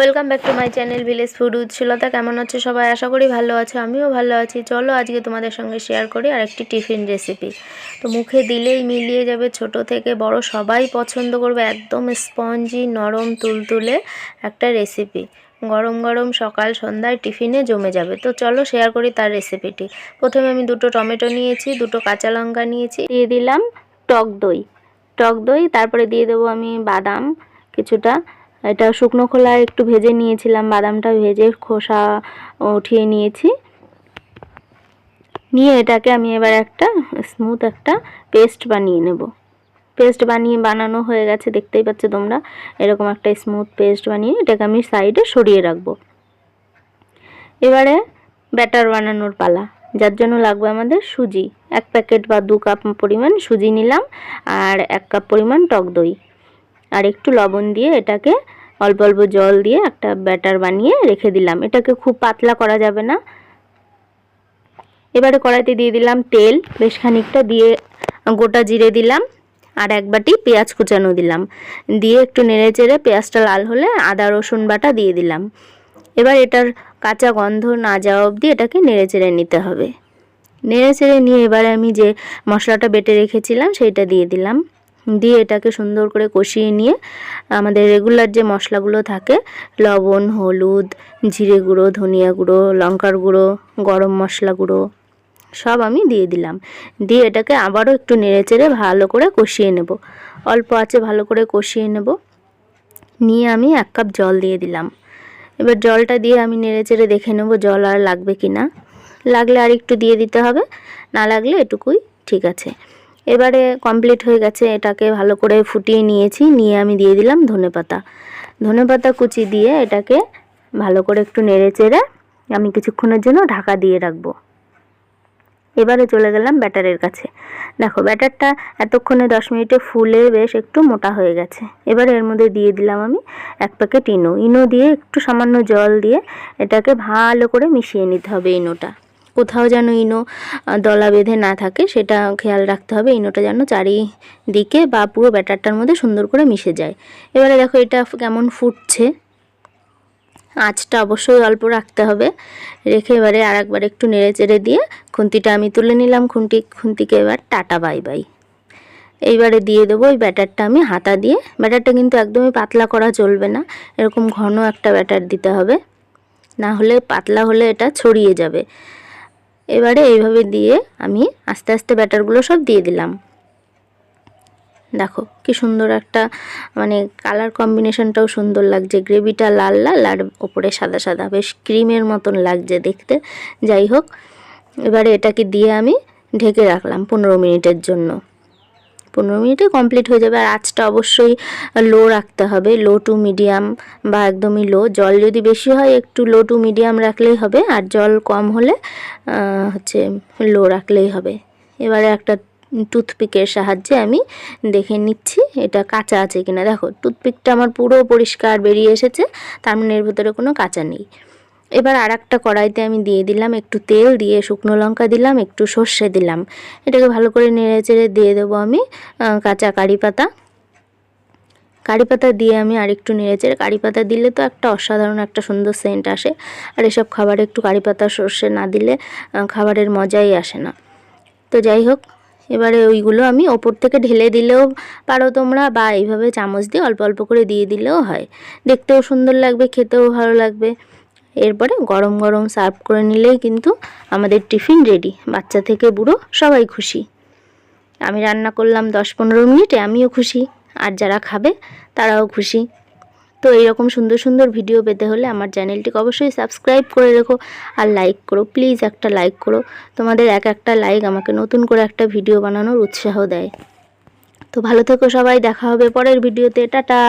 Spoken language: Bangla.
Welcome back to my channel village food উৎসলতা কেমন আছো সবাই? আশা করি ভালো আছো, আমিও ভালো আছি। চলো আজকে তোমাদের সঙ্গে শেয়ার করি আর একটি টিফিন রেসিপি তো মুখে দিলেই মিলিয়ে যাবে ছোট থেকে বড়, সবাই পছন্দ করবে একদম স্পঞ্জি নরম, তুলতুলে একটা রেসিপি গরম গরম সকাল সন্ধ্যায় টিফিনে জমে যাবে। তো চলো শেয়ার করি তার রেসিপিটি প্রথমে আমি দুটো টমেটো নিয়েছি, দুটো কাঁচা লঙ্কা নিয়েছি। দিয়ে দিলাম টক দই। টক দই, তারপরে দিয়ে দেবো আমি বাদাম কিছুটা। এটা শুকনো খোলা একটু ভেজে নিয়েছিলাম, বাদামটা ভেজে খোসা উঠিয়ে নিয়েছি। নিয়ে এটাকে আমি এবার একটা স্মুথ একটা পেস্ট বানিয়ে নেব। পেস্ট বানিয়ে বানানো হয়ে গেছে, দেখতেই পাচ্ছ তোমরা, এরকম একটা স্মুথ পেস্ট বানিয়ে এটাকে আমি সাইডে সরিয়ে রাখব। এবারে ব্যাটার বানানোর পালা, যার জন্য লাগবে আমাদের সুজি। এক প্যাকেট বা দু কাপ পরিমাণ সুজি নিলাম, আর এক কাপ পরিমাণ টক দই। আর একটু লবণ দিয়ে এটাকে অল্প অল্প জল দিয়ে একটা ব্যাটার বানিয়ে রেখে দিলাম। এটাকে খুব পাতলা করা যাবে না। এবারে কড়াইতে দিয়ে দিলাম তেল। বেশ খানিকটা দিয়ে গোটা জিরে দিলাম আর এক বাটি পেঁয়াজ কুচানো দিলাম। দিয়ে একটু নেড়ে চেড়ে পেঁয়াজটা লাল হলে আদা, রসুন বাটা দিয়ে দিলাম। এবার এটার কাঁচা গন্ধ না যাওয়া অবধি এটাকে নেড়ে চেড়ে নিতে হবে। নেড়ে চেড়ে নিয়ে এবারে আমি যে মশলাটা বেটে রেখেছিলাম, সেইটা দিয়ে দিলাম। দিয়ে এটাকে সুন্দর করে কষিয়ে নিয়ে আমাদের রেগুলার যে মশলাগুলো থাকে, লবণ, হলুদ, জিরে গুঁড়ো, ধনিয়া গুঁড়ো, লঙ্কার গুঁড়ো, গরম মশলা গুঁড়ো, সব আমি দিয়ে দিলাম। দিয়ে এটাকে আবারও একটু নেড়ে চেড়ে ভালো করে কষিয়ে নেব। অল্প আছে ভালো করে কষিয়ে নেব। নিয়ে আমি এক কাপ জল দিয়ে দিলাম। এবার জলটা দিয়ে আমি নেড়ে চেড়ে দেখে নেব জল আর লাগবে কি না লাগলে আর একটু দিয়ে দিতে হবে, না লাগলে এটুকুই ঠিক আছে। এবারে কমপ্লিট হয়ে গেছে, এটাকে ভালো করে ফুটিয়ে নিয়েছি, নিয়ে আমি দিয়ে দিলাম ধনেপাতা ধনেপাতা কুচি দিয়ে এটাকে ভালো করে একটু নেড়ে চেড়ে আমি কিছুক্ষণের জন্য ঢাকা দিয়ে রাখব। এবারে চলে গেলাম ব্যাটারের কাছে। দেখো, ব্যাটারটা এতক্ষণে দশ মিনিটে ফুলে বেশ একটু মোটা হয়ে গেছে। এবারে এর মধ্যে দিয়ে দিলাম আমি এক প্যাকেট ইনো। ইনো দিয়ে একটু সামান্য জল দিয়ে এটাকে ভালো করে মিশিয়ে নিতে হবে ইনোটা। কোথাও যেন ইনো দলা বেঁধে না থাকে, সেটা খেয়াল রাখতে হবে। ইনোটা যেন চারিদিকে বা পুরো ব্যাটারটার মধ্যে সুন্দর করে মিশে যায়। এবারে দেখো এটা কেমন ফুটছে। আঁচটা অবশ্যই অল্প রাখতে হবে। রেখে এবারে আর একবার একটু নেড়ে চেড়ে দিয়ে খুন্তিটা আমি তুলে নিলাম। খুন্তি, খুন্তিকে এবার টাটা, বাই বাই। এইবারে দিয়ে দেবো ওই ব্যাটারটা আমি হাতা দিয়ে। ব্যাটারটা কিন্তু একদমই পাতলা করা চলবে না। এরকম ঘন একটা ব্যাটার দিতে হবে। না হলে পাতলা হলে এটা ছড়িয়ে যাবে। এবারে এইভাবে দিয়ে আমি আস্তে আস্তে ব্যাটারগুলো সব দিয়ে দিলাম। দেখো কি সুন্দর একটা মানে কালার কম্বিনেশনটাও সুন্দর লাগছে। গ্রেভিটা লাল লাল আর ওপরে সাদা সাদা। বেশ ক্রিমের মতন লাগছে দেখতে। যাই হোক, এবারে এটাকে দিয়ে আমি ঢেকে রাখলাম পনেরো মিনিটের জন্য। পনেরো মিনিটে কমপ্লিট হয়ে যাবে। আর আঁচটা অবশ্যই লো রাখতে হবে। লো টু মিডিয়াম বা একদমই লো জল যদি বেশি হয়, একটু লো টু মিডিয়াম রাখলেই হবে। আর জল কম হলে হচ্ছে লো রাখলেই হবে। এবারে একটা টুথপিকের সাহায্যে আমি দেখে নিচ্ছি এটা কাঁচা আছে কিনা। দেখো টুথপিকটা আমার পুরো পরিষ্কার বেরিয়ে এসেছে। তার মানে এর ভিতরে কোনো কাঁচা নেই। এবার আর একটা কড়াইতে আমি দিয়ে দিলাম একটু তেল, দিয়ে শুকনো লঙ্কা দিলাম, একটু সর্ষে দিলাম। এটাকে ভালো করে নেড়ে চেড়ে দিয়ে দেবো আমি কাঁচা কারি পাতা। কারি পাতা দিয়ে আমি আরেকটু নেড়ে চেড়ে কারি পাতা দিলে তো একটা অসাধারণ, একটা সুন্দর সেন্ট আসে। আর এসব খাবারে একটু কারি পাতা, সর্ষে না দিলে খাবারের মজাই আসে না। তো যাই হোক, এবারে ওইগুলো আমি ওপর থেকে ঢেলে দিলেও পারো তোমরা, বা এইভাবে চামচ দিয়ে অল্প অল্প করে দিয়ে দিলেও হয়। দেখতেও সুন্দর লাগবে, খেতেও ভালো লাগবে। এরপরে গরম গরম সার্ভ করে নিলেই কিন্তু আমাদের টিফিন রেডি। বাচ্চা থেকে বুড়ো সবাই খুশি। আমি রান্না করলাম দশ পনেরো মিনিটে, আমিও খুশি। আর যারা খাবে, তারাও খুশি। তো এইরকম সুন্দর সুন্দর ভিডিও পেতে হলে আমার চ্যানেলটিকে অবশ্যই সাবস্ক্রাইব করে রেখো আর লাইক করো, প্লিজ একটা লাইক করো। তোমাদের এক একটা লাইক আমাকে নতুন করে একটা ভিডিও বানানোর উৎসাহ দেয়। তো ভালো থেকো সবাই, দেখা হবে পরের ভিডিওতে। টাটা!